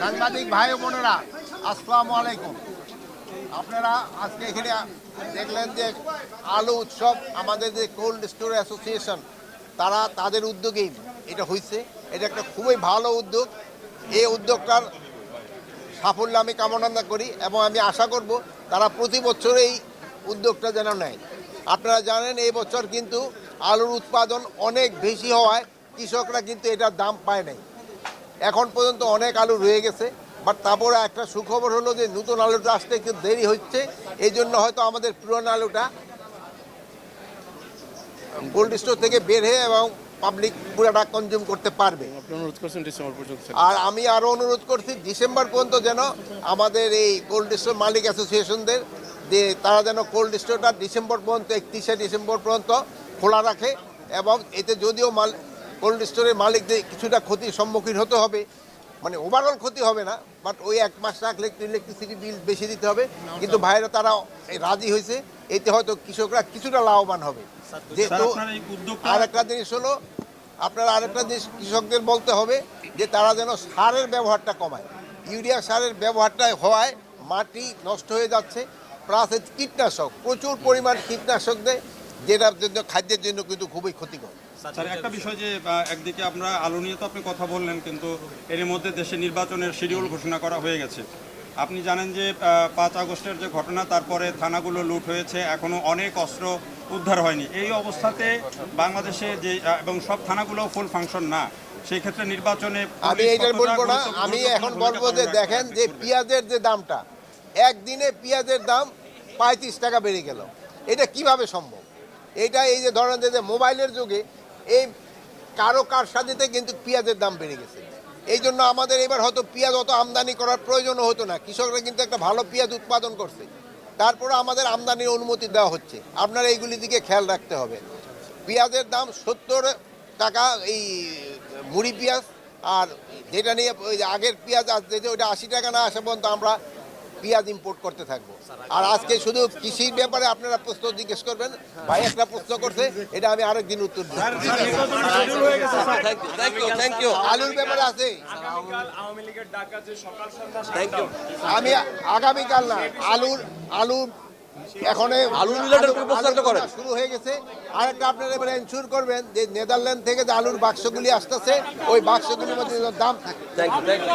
সাংবাদিক ভাই বোনেরা, আসসালামু আলাইকুম। আপনারা আজকে এখানে দেখলেন যে আলু উৎসব, আমাদের যে কোল্ড স্টোর অ্যাসোসিয়েশন, তারা তাদের উদ্যোগেই এটা হয়েছে এটা একটা খুবই ভালো উদ্যোগ। এই উদ্যোগটার সাফল্য আমি কামনা করি এবং আমি আশা করব তারা প্রতি বছর এই উদ্যোগটা যেন নেয়। আপনারা জানেন, এই বছর কিন্তু আলুর উৎপাদন অনেক বেশি হওয়ায় কৃষকরা কিন্তু এটার দাম পায় নাই। এখন পর্যন্ত অনেক আলু রয়ে গেছে বাট তারপরে একটা সুখবর হলো যে নতুন আলুটা আসতে একটু দেরি হচ্ছে এই জন্য হয়তো আমাদের পুরনো আলুটা কোল্ড স্টোর থেকে বের হয়ে এবং পাবলিক পুরাটা কনজিউম করতে পারবে। অনুরোধ করছেন ডিসেম্বর পর্যন্ত আর আমি আরও অনুরোধ করছি ডিসেম্বর পর্যন্ত যেন আমাদের এই কোল্ড স্টোর মালিক অ্যাসোসিয়েশনদের যে তারা যেন কোল্ড স্টোরটা ডিসেম্বর পর্যন্ত একত্রিশে ডিসেম্বর পর্যন্ত খোলা রাখে এবং এতে যদিও মাল কোল্ড স্টোরের মালিকদের কিছুটা ক্ষতির সম্মুখীন হতে হবে। মানে ওভারঅল ক্ষতি হবে না বাট ওই এক মাস রাখলে একটু ইলেকট্রিসিটি বিল বেশি দিতে হবে। কিন্তু বাইরে তারা রাজি হয়েছে এতে হয়তো কৃষকরা কিছুটা লাভবান হবে। যেহেতু আর একটা জিনিস হলো আপনার আরেকটা জিনিস কৃষকদের বলতে হবে যে তারা যেন সারের ব্যবহারটা কমায়। ইউরিয়া সারের ব্যবহারটা হওয়ায় মাটি নষ্ট হয়ে যাচ্ছে প্লাস কীটনাশক প্রচুর পরিমাণ কীটনাশক দেয়। যেটার জন্য খাদ্যের জন্য কিন্তু খুবই ক্ষতিকর। স্যার একটা বিষয় যে একদিকে আমরা আলু নিয়ে তো আপনি কথা বললেন কিন্তু এর মধ্যে দেশে নির্বাচনের শিডিউল ঘোষণা করা হয়ে গেছে। আপনি জানেন যে পাঁচ আগস্টের যে ঘটনা তারপরে থানাগুলো লুট হয়েছে এখনও অনেক অস্ত্র উদ্ধার হয়নি। এই অবস্থাতে বাংলাদেশে যে এবং সব থানাগুলো ফুল ফাংশন না সেই ক্ষেত্রে নির্বাচনে আমি কতটা বলব না আমি এখন বলব যে দেখেন যে পেঁয়াজের যে দামটা একদিনে পেঁয়াজের দাম পঁয়ত্রিশ টাকা বেড়ে গেল। এটা কীভাবে সম্ভব? এটা এই যে ধরেন যে মোবাইলের যুগে এই কারও কার সাথে কিন্তু পেঁয়াজের দাম বেড়ে গেছে। এই জন্য আমাদের এবার হয়তো পেঁয়াজ অত আমদানি করার প্রয়োজনও হতো না। কৃষকরা কিন্তু একটা ভালো পেঁয়াজ উৎপাদন করছে। তারপরে আমাদের আমদানির অনুমতি দেওয়া হচ্ছে। আপনারা এইগুলির দিকে খেয়াল রাখতে হবে। পেঁয়াজের দাম সত্তর টাকা এই মুড়ি পেঁয়াজ আর যেটা নিয়ে ওই আগের পেঁয়াজ আসছে যে ওইটা আশি টাকা না আসা পর্যন্ত আমরা পেঁয়াজ ইম্পোর্ট করতে থাকব। আর আজকে শুধু কৃষির ব্যাপারে আপনারা প্রশ্ন জিজ্ঞেস করবেন ভাই একটা প্রশ্ন করছে এটা আমি আরেকদিন উত্তর দিই থ্যাংক ইউ আলুর ব্যাপারে আছে। আগামীকাল আওয়ামী লীগের ডাকা যে সকাল সন্ধ্যা শাটডাউন আমি আগামীকাল না আলুর আলু এখন আলুর করেন। শুরু হয়ে গেছে। আরেকটা আপনারা এবারে এনশিওর করবেন যে নেদারল্যান্ড থেকে যে আলুর বাক্সগুলি আসতেছে ওই বাক্সগুলির মধ্যে দাম থাকে। Thank you thank you